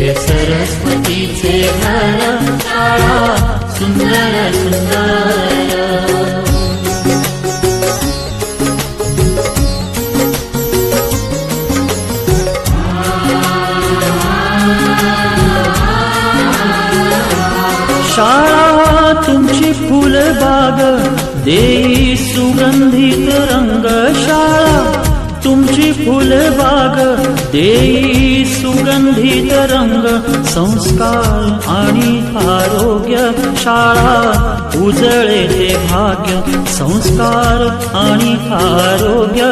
हे सरस्वतीचे घर सुंदर सुंदर. शाळा तुमची फुलबाग देई सुगंधित रंग शाळा तुमची फुलबाग देई सुगंधित रंग संस्कार आणि आरोग्य शाळा उजळे ते भाग्य संस्कार आणि आरोग्य.